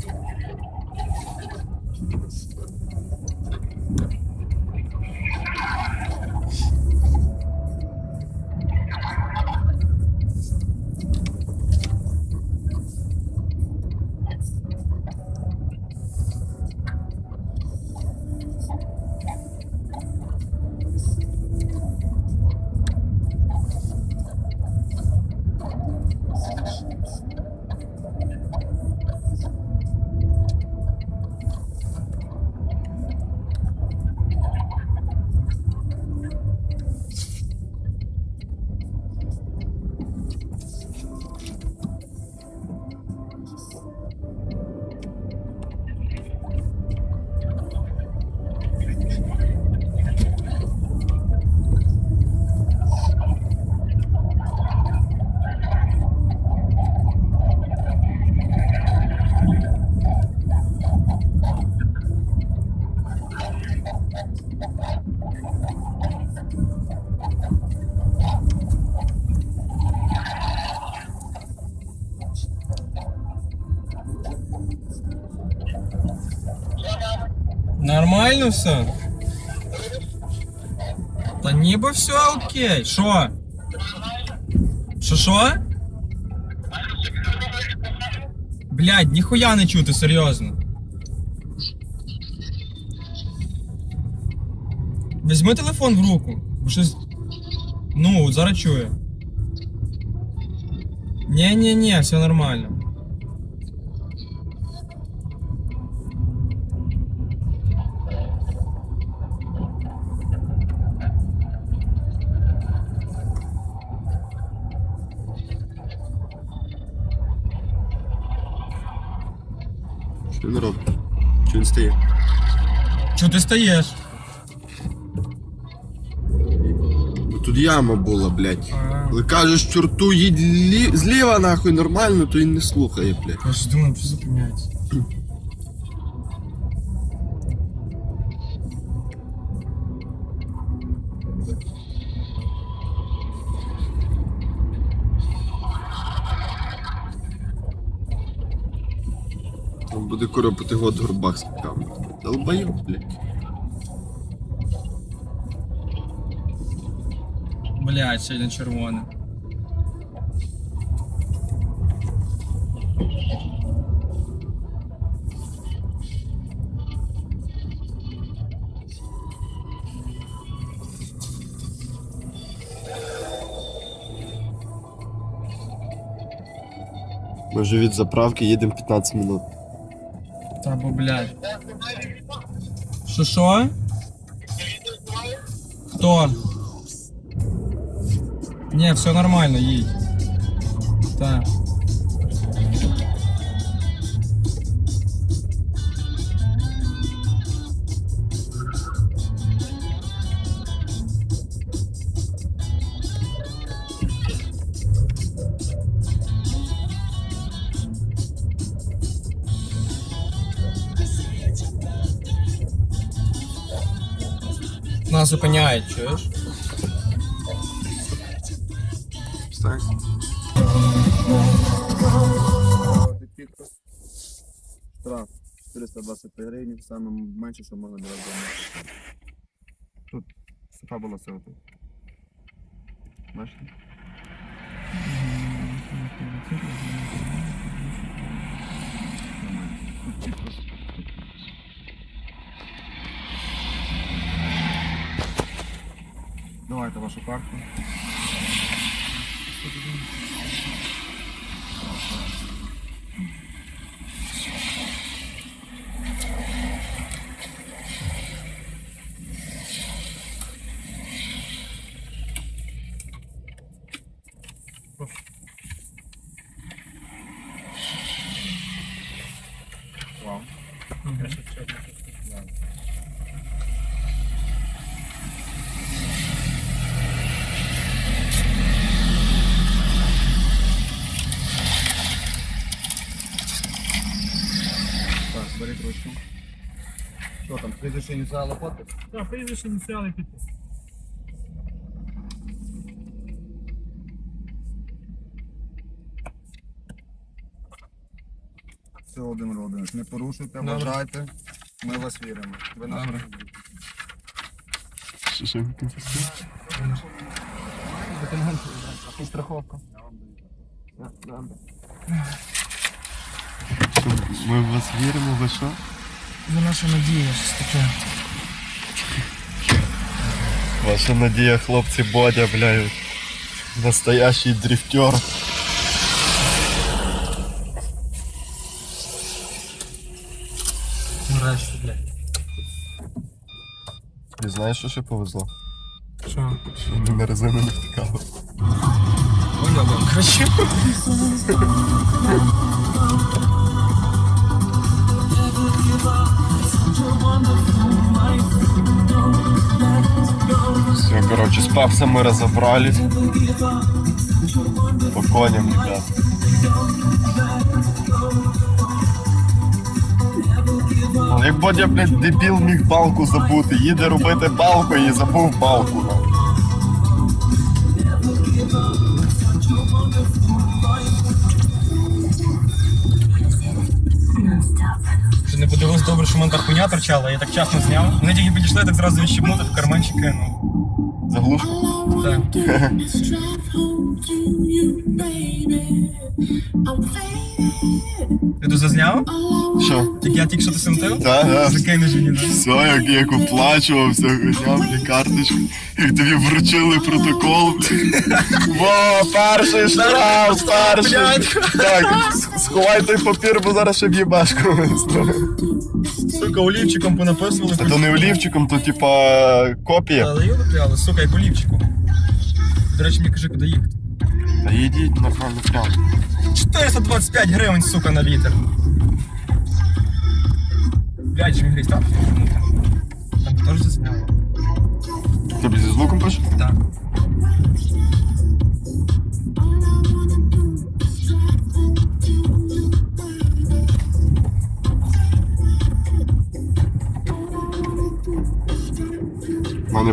Thank you. Нормально все? Та ніби все окей. Що? Що що? Блядь, ніхуя не чути, серйозно. Візьми телефон в руку. бо Щось. Ну, от зараз чую. Ні-ні-ні, все нормально. Що він робить? Що він стає? Чого ти стаєш? Тут яма була, блядь. Коли кажеш чорту їдь лі... зліва нахуй нормально, то він не слухає, блядь. Я ж думаю, що зупиняється. буде коропати год горбак з ками. Долбайоб, блядь. Блядь, один червоний. Ми вже від заправки їдемо 15 минут. Та блядь. Що що? Хто? Ні, все нормально, їдь. Так. Зупиняють, чуєш? Встань. Підпис. Штраф 425 гривень, саме менше, що можна було зробити. Тут суха була все тут. Бачите? Тут підпис. Давайте вашу карту. Ручку. Що там, прізвище ініціали подпис? Так, прізвище ініціали підпис. Все, Володимир Володимирович, не порушуйте, Добре. вважайте. Ми вас віримо. Ви нас Добре. Що, що? Лейтенант, а страховка. Що, Ми в вас віримо, ви що? За наша надія, щось таке. Ваша надія, хлопці, Бодя, блядь. Настоящий дрифтер. Нарешті, блядь. І знаєш, що ще повезло? Що? Що вони на резину не втікали. Уйобан, короче. Все, короче, с папсом мы разобрались. По коням, ребят. Але Як Бодя, блядь, дебіл міг балку забути, їде робити балку і забув балку. Не подивилось добре, що мене та хуйня торчала, я так часно зняв. Вони тільки підійшли, так зразу відщипнути в карманчик кинув. Заглушку. Так. Ти тут зазняв? Що? Тільки я тільки що ти симтив? Так, так. Закинеш мені, так? Все, як, як оплачувався, хуйня, мені карточку, як тобі вручили протокол. Во, перший штраф, перший. Так, сховай той папір, бо зараз ще б'єбашку висну. Сука, олівчиком понаписували. А то не олівчиком, то типа копія. Але його пряли, сука, як олівчиком. До речі, мені кажи, куди їхати. Та їдіть нормально прямо. 425 гривень, сука, на літр. Блядь, чим грізь, так? Там теж зазняло. Тобі зі звуком пиш? Так.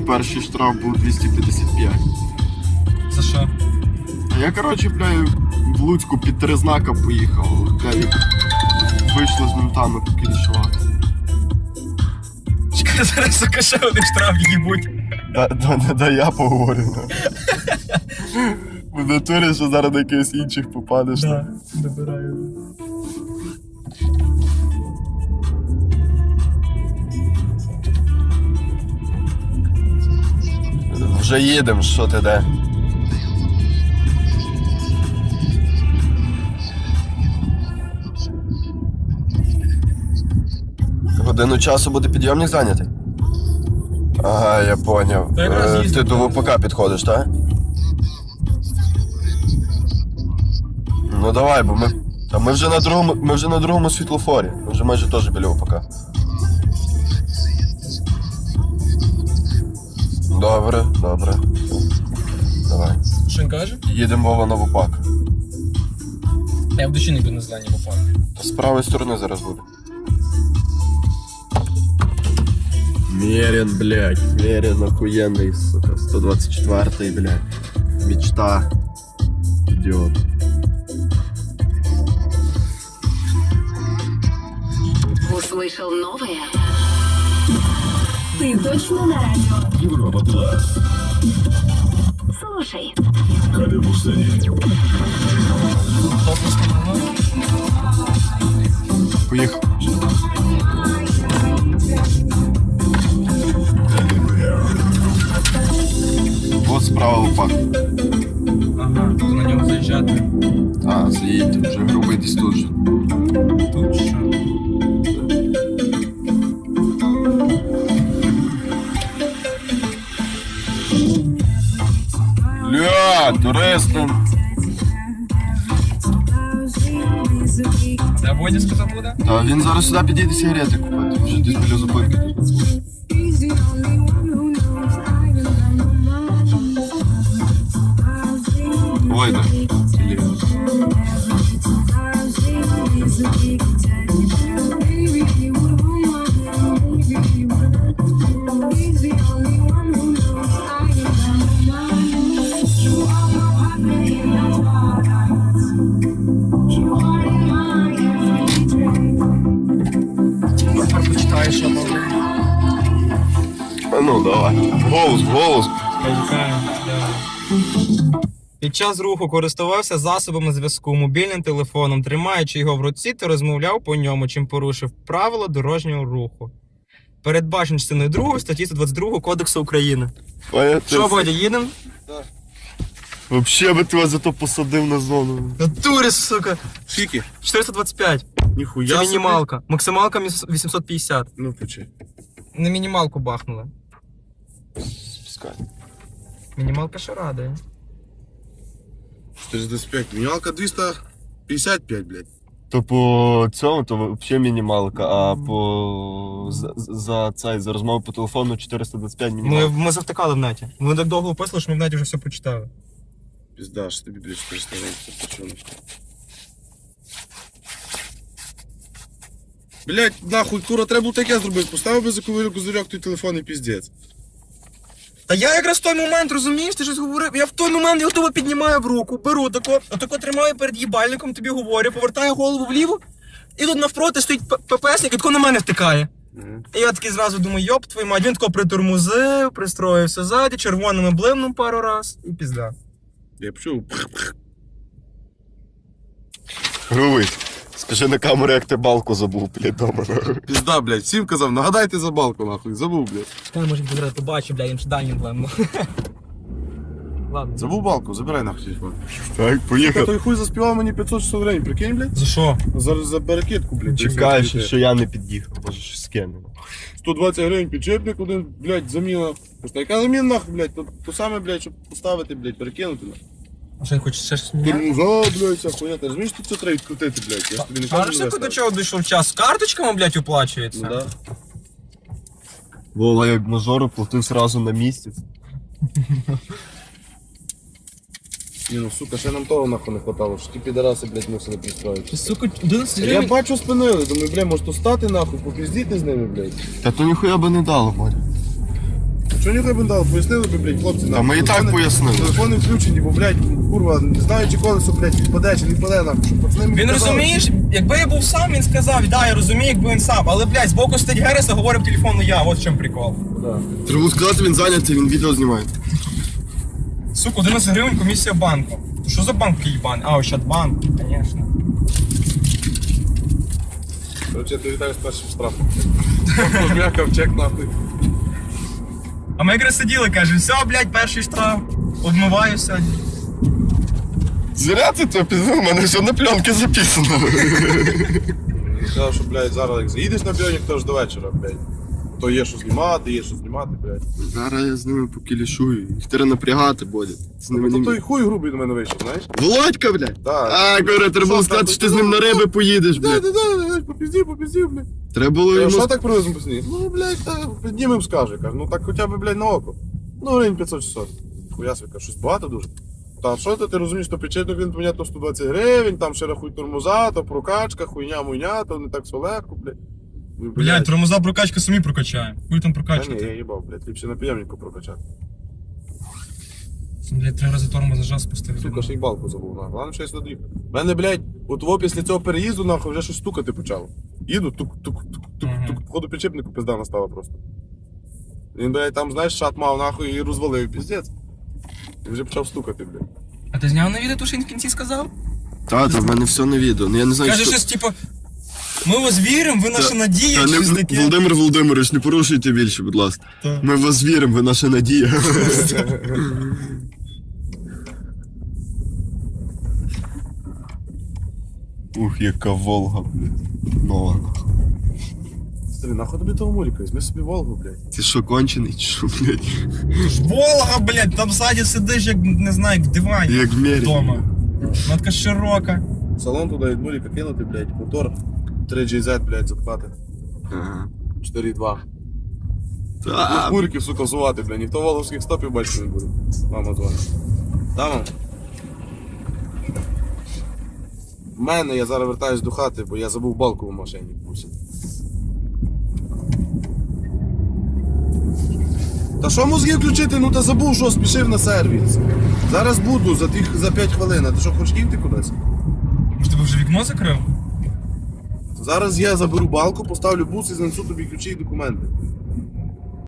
Перший штраф був 255. За що? А я, коротше, бля, в Луцьку під три знака поїхав. Бля, вийшли з ментами покінчувати. Чекай, зараз сука, ще один штраф їбуть. Да, да, да, да, я поговорю. В натурі, що зараз на якихось інших попадеш. Да, добираю. Вже їдемо, що ти де? Годину часу буде підйомник зайнятий? Ага, я поняв. Е, Ти до. ВПК підходиш, так? Ну давай, бо ми. Та ми вже на другому, ми вже на другому світлофорі. Ми вже майже теж біля ВПК. Добре, добре. Давай. Що він каже? Їдемо Вова на ВПАК. Я в душі не буду на зелені попав. Та з правої сторони зараз буде. Мерин, блядь. Мерин охуєнний, сука. 124-й, блядь. Мечта. Ідіот. Услышал новое? Ты точно на радио? Европа Плас. Слушай, Поїхав. туристи. Де Бодя сказав буде? Та він зараз сюди підійде сигарети купити. Вже десь біля зупинки тут. Ой, да. Голос, голос. Під час руху користувався засобами зв'язку мобільним телефоном, тримаючи його в руці, ти розмовляв по ньому, чим порушив правила дорожнього руху. Передбачено частиною 2 статті 122 Кодексу України. Що, Бодя, їдемо? Вообще би тебе зато посадив на зону. Натурі, сука! Скільки? 425. Ніхуя. Це мінімалка. Максималка 850. Ну, включи. На мінімалку бахнули. Спускай. Мінімалка ще радує. 425. Мінімалка 255, блядь. То по цьому, то взагалі мінімалка, а по за, за цей за розмову по телефону 425 Ми, мінімалка. ми завтикали в неті. Ми так довго описали, що ми в неті вже все прочитали. Пізда, що тобі, блядь, 400 гривень це почули. Блять, нахуй, кура, треба було таке зробити. Поставив би за козирьок той телефон і піздець. Та я якраз в той момент, розумієш, ти щось говорив. Я в той момент я того піднімаю в руку, беру тако, отако тримаю перед їбальником, тобі говорю, повертаю голову вліво, і тут навпроти стоїть ППСник і тако на мене втикає. І я такий зразу думаю, йоп, твою мать, він тако притормозив, пристроївся ззаді, червоними блимнув пару раз і пізда. Я почув. Грубий. Скажи на камеру, як ти балку забув, блядь, дома. Пізда, блядь, всім казав, нагадайте за балку, нахуй, забув, блядь. Чекай, може відразу побачу, бля, їм ж дальнім блимнув. Ладно. Забув балку, забирай нахуй телефон. Так, Та поїхав. той хуй заспівав мені 500 гривень, прикинь, блядь? За що? За, за баракетку, блядь. Чекай, що, що я не під'їхав, може щось скину. 120 гривень підчепник, один, блядь, заміна. Просто яка заміна нахуй, блядь, то, то саме, блядь, щоб поставити, блядь, перекинути. нахуй. А що він хоче ще щось міняти? Тормоза, блядь, ця хуйня, ти розумієш, тут це треба відкрутити, блядь, я ж тобі не А кажу. що не ти до чого дійшов час? Карточками, блядь, оплачується? Ну да. Вова, як мажору платив сразу на місяць. Ні, ну, сука, ще нам того нахуй не хватало, що ті підараси, блядь, мусили пристроїти. Ти, сука, 11 Я гривень? бачу, спинили, думаю, бля, може то стати нахуй, попіздіти з ними, блядь. Та то ніхуя би не дало, Бодя. Ніхай би дали, пояснили би, блядь, хлопці, Та ми і так пояснили. Телефони включені, бо, блядь, курва, не знаю, чи колесо, блядь, відпаде, чи не впаде нам, щоб пацани мені Він казали. розумієш, якби я був сам, він сказав, да, я розумію, якби він сам. Але, блядь, збоку стоїть Герес, а говорив телефону я, от в чому прикол. Треба було сказати, він зайнятий, він відео знімає. Сука, 11 гривень комісія банку. То що за банк такий їбаний? А, Ощадбанк, звісно. Короче, я тобі вітаю з першим штрафом. М'якав чек нахуй. А ми якраз сиділи, каже, все, блядь, перший штраф. Обмиваю сьогодні. Зря ти це пізнав, у мене все на пленки записано. Сказав, що, блядь, зараз як заїдеш на біонік, то ж до вечора, блядь. То є що знімати, є що знімати, блядь. Зараз я з ними покілішую. Їх треба напрягати. З ними Ну, то той хуй грубий до мене вийшов, знаєш? Володька, блядь! Так. А, говорю, треба було Що сказати, що ти з ним на риби поїдеш, Да, блядь. да, да, да, попізді, попізді, блядь. Треба було Я йому... що так привеземо пацані? Ну, блядь, та піднімем скаже, каже. Ну так хоча б, блядь, на око. Ну, гривень 500-600. Хуя собі, каже, щось багато дуже. Та що ти, ти розумієш, то причетник він понятно 120 гривень, там ще рахуй тормоза, то прокачка, хуйня, муйня, то не так все легко, блядь. Ну, Блядь, тормоза прокачка самі прокачаємо. Хуй там Та ні, прокачувати. я їбав, блядь, ліпше на підйомнику прокачати. Блядь, три рази тормоз зажав спустив. Сука, ще й балку забув, нахуй. Ладно, що я сюди доїхав. Мене, блядь, от во після цього переїзду, нахуй, вже щось стукати почало. Їду, тук-тук-тук-тук, Мгм. тук походу підчепнику пизда настала просто. Він, блядь, там, знаєш, шат мав, нахуй, і розвалив, піздець. І вже почав стукати, блядь. А ти зняв на відео, то що він в кінці сказав? Та, та, в мене все на відео. Ну я не знаю, Каже що... щось, типу, ми вас віримо, ви наша Та- надія, Та не, щось таке. Володимир Володимирович, не порушуйте більше, будь ласка. Та. Ми вас віримо, ви наша надія. Ух, яка Волга, блядь. Нова. Смотри, нахуй тобі того муріка, візьми собі Волгу, блядь. Ти що, кончений, чи що, блядь? Ж Волга, блядь, там ззаді сидиш, як не знаю, як в дивані Як в мері. вдома. Вона така широка. Салон туди від муріка кинути, блядь, мотор 3GZ, блядь, запхати. Ага. 4.2. Та, Куриків, сука, взувати, блядь, ніхто волговських стопів бачити не буде. Мама дзвонить. Да, мам? В мене я зараз вертаюсь до хати, бо я забув балку в машині бусі. Та що мозги включити? Ну та забув, що спішив на сервіс. Зараз буду за, тих, за 5 хвилин. А ти що, хочеш їхати кудись? Може, тебе вже вікно закрив? Зараз я заберу балку, поставлю бус і занесу тобі ключі і документи.